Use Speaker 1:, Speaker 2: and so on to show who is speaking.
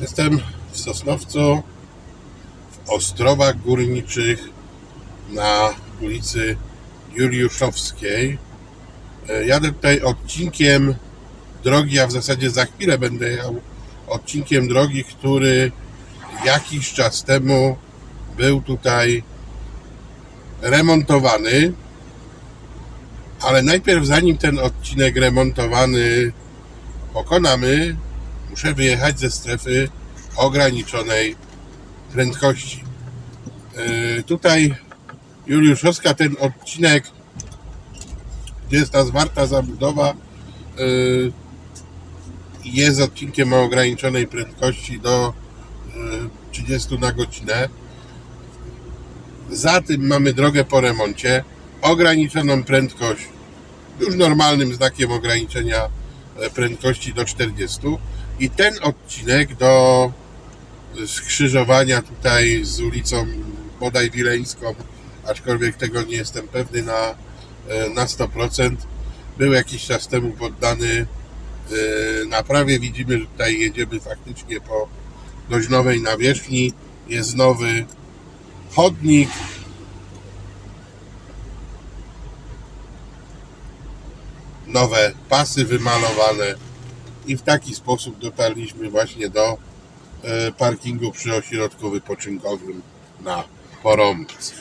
Speaker 1: Jestem w Sosnowcu, w Ostrowach Górniczych na ulicy Juliuszowskiej. E, Jadę tutaj odcinkiem drogi, a w zasadzie za chwilę będę jechał odcinkiem drogi, który jakiś czas temu był tutaj remontowany. Ale najpierw, zanim ten odcinek remontowany pokonamy, muszę wyjechać ze strefy ograniczonej prędkości. Yy, tutaj Juliuszowska, ten odcinek, gdzie jest ta zwarta zabudowa, yy, jest odcinkiem o ograniczonej prędkości do yy, 30 na godzinę. Za tym mamy drogę po remoncie, ograniczoną prędkość już normalnym znakiem ograniczenia e, prędkości do 40 i ten odcinek do skrzyżowania tutaj z ulicą bodaj Wileńską, aczkolwiek tego nie jestem pewny na, e, na 100%, był jakiś czas temu poddany e, naprawie. Widzimy, że tutaj jedziemy faktycznie po dość nowej nawierzchni. Jest nowy chodnik, nowe pasy wymalowane i w taki sposób dotarliśmy właśnie do e, parkingu przy ośrodku wypoczynkowym na Porąbce.